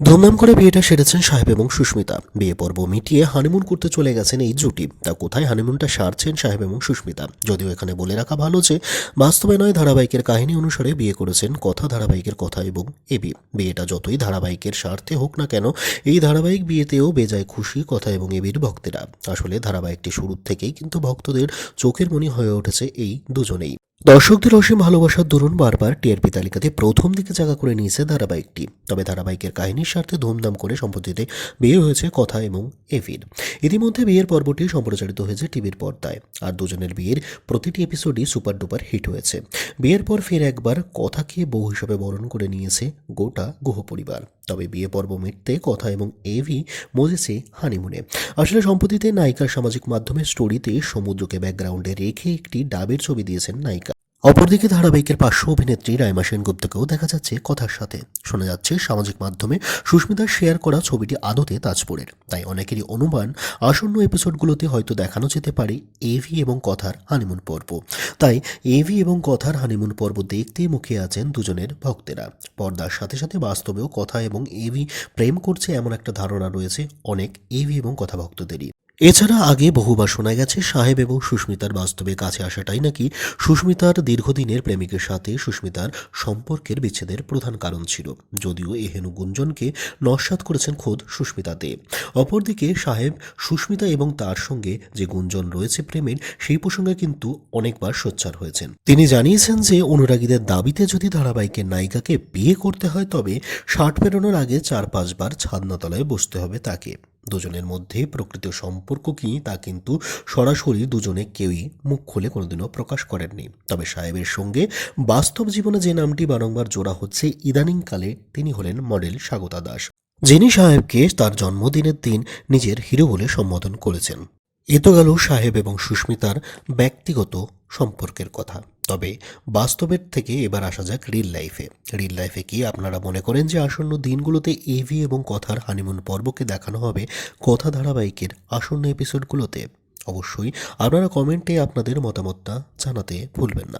ধুমধাম করে বিয়েটা সেরেছেন সাহেব এবং সুস্মিতা। বিয়ে পর্ব মিটিয়ে হানিমুন করতে চলে গেছেন এই জুটি। তা কোথায় হানিমুনটা সারছেন সাহেব এবং সুস্মিতা? যদিও এখানে বলে রাখা ভালো যে বাস্তবে নয় ধারাবাহিকের কাহিনী অনুসারে বিয়ে করেছেন কথা ধারাবাহিকের কথা এবং এবি। বিয়েটা যতই ধারাবাহিকের স্বার্থে হোক না কেন, এই ধারাবাহিক বিয়েতেও বেজায় খুশি কথা এবং এবির ভক্তেরা। আসলে ধারাবাহিকটি শুরুর থেকেই কিন্তু ভক্তদের চোখের মনি হয়ে উঠেছে এই দুজনেই। দর্শকদের অসীম ভালোবাসার দরুন বারবার টিআরপি তালিকাতে প্রথম দিকে জায়গা করে নিয়েছে ধারাবাহিকটি। তবে ধারাবাহিকের কাহিনীর স্বার্থে ধুমধাম করে সম্প্রতিতে বিয়ে হয়েছে কথা এবং এভির ইতিমধ্যে বিয়ের পর্বটি সম্প্রচারিত হয়েছে টিভির পর্দায়। আর দুজনের বিয়ের প্রতিটি এপিসোডই সুপার ডুপার হিট হয়েছে। বিয়ের পর ফের একবার কথাকে বউ হিসাবে বরণ করে নিয়েছে গোটা গুহ পরিবার তবে বিয়ে পর্ব মিটতে কথা এবং এভি মজেছে হানিমুনে আসলে সম্প্রতিতে নায়িকার সামাজিক মাধ্যমে স্টোরিতে সমুদ্রকে ব্যাকগ্রাউন্ডে রেখে একটি ডাবের ছবি দিয়েছেন নায়িকা। অপরদিকে ধারাবাহিকের পার্শ্ব অভিনেত্রী রাইমা সেনগুপ্তকেও দেখা যাচ্ছে কথার সাথে। শোনা যাচ্ছে, সামাজিক মাধ্যমে সুস্মিতার শেয়ার করা ছবিটি আদতে তাজপুরের। তাই অনেকেরই অনুমান, আসন্ন এপিসোডগুলোতে হয়তো দেখানো যেতে পারে এভি এবং কথার হানিমুন পর্ব। তাই এভি এবং কথার হানিমুন পর্ব দেখতে মুখে আছেন দুজনের ভক্তেরা। পর্দার সাথে সাথে বাস্তবেও কথা এবং এভি প্রেম করছে এমন একটা ধারণা রয়েছে অনেক এভি এবং কথা ভক্তদেরই এছাড়া আগে বহুবার শোনা গেছে সাহেব এবং সুস্মিতার বাস্তবে কাছে আসাটাই নাকি সুস্মিতার দীর্ঘদিনের প্রেমিকের সাথে সুস্মিতার সম্পর্কের বিচ্ছেদের প্রধান কারণ ছিল। যদিও এহেনু গুঞ্জনকে নস্বাত করেছেন খোদ সুস্মিতা দে অপরদিকে সাহেব, সুস্মিতা এবং তার সঙ্গে যে গুঞ্জন রয়েছে প্রেমের, সেই প্রসঙ্গে কিন্তু অনেকবার সোচ্চার হয়েছেন। তিনি জানিয়েছেন যে, অনুরাগীদের দাবিতে যদি ধারাবাহিকের নায়িকাকে বিয়ে করতে হয়, তবে ষাট পেরোনোর আগে চার পাঁচবার ছাদনাতলায় বসতে হবে তাকে। দুজনের মধ্যে প্রকৃত সম্পর্ক কি তা কিন্তু সরাসরি দুজনে কেউই মুখ খুলে কোনোদিনও প্রকাশ করেননি। তবে সাহেবের সঙ্গে বাস্তব জীবনে যে নামটি বারংবার জোড়া হচ্ছে, ইদানিংকালে তিনি হলেন মডেল স্বাগতা দাস, যিনি সাহেবকে তার জন্মদিনের দিন নিজের হিরো বলে সম্বোধন করেছেন। এ তো গেল সাহেব এবং সুস্মিতার ব্যক্তিগত সম্পর্কের কথা। তবে বাস্তবের থেকে এবার আসা যাক রিল লাইফে রিল লাইফে কি আপনারা মনে করেন যে আসন্ন দিনগুলোতে এভি এবং কথার হানিমুন পর্বকে দেখানো হবে কথা ধারাবাহিকের আসন্ন এপিসোডগুলোতে অবশ্যই আপনারা কমেন্টে আপনাদের মতামতটা জানাতে ভুলবেন না।